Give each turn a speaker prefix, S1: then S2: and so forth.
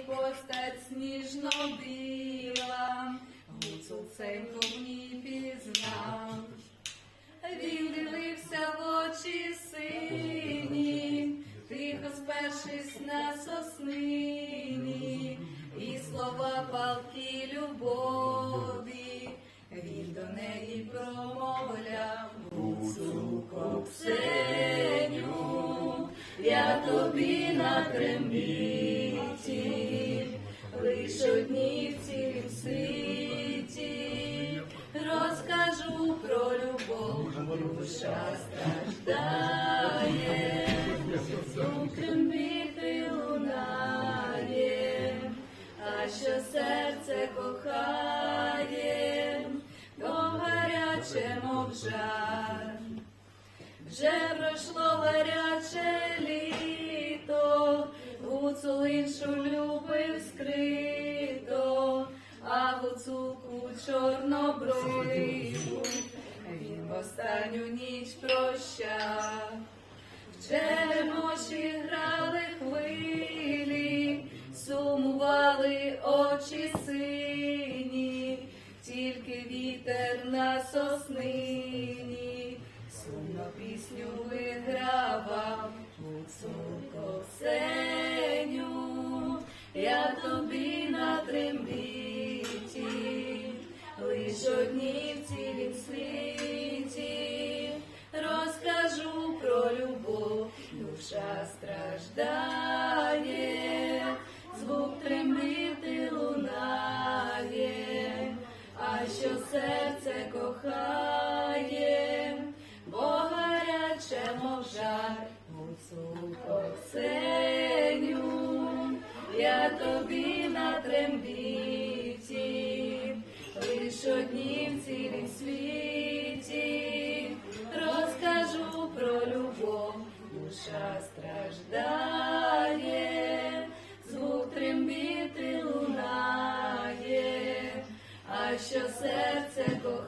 S1: постать сніжно біла, гуцулценько в ній пізнав. Він дивився в очі сині, тихо спершись на соснині, і слова палки любові, він до неї промовляв Гуцулко Ксеню, я тобі на лиш одні в цілім світі, розкажу про любов, душа страждає, звук трембіти лунає, а що серце кохає, то гаряче, мов жар. Вже пройшло гуцулку чорнобриву він в останню ніч прощав. В черемоші грали хвилі, сумували очі сині, тільки вітер на соснині, сумно пісню вигравав. Гуцулко Ксеню, я тобі на трембіті, цілім світі, розкажу про любов, душа страждає, звук трембити лунає, а що серце кохає, бо гаряче, мов жар, гуцулко Ксеню, я тобі на трембіті, щодні в цілім світі, розкажу про любов, душа страждає, звук трембіти лунає, а що серце кохає.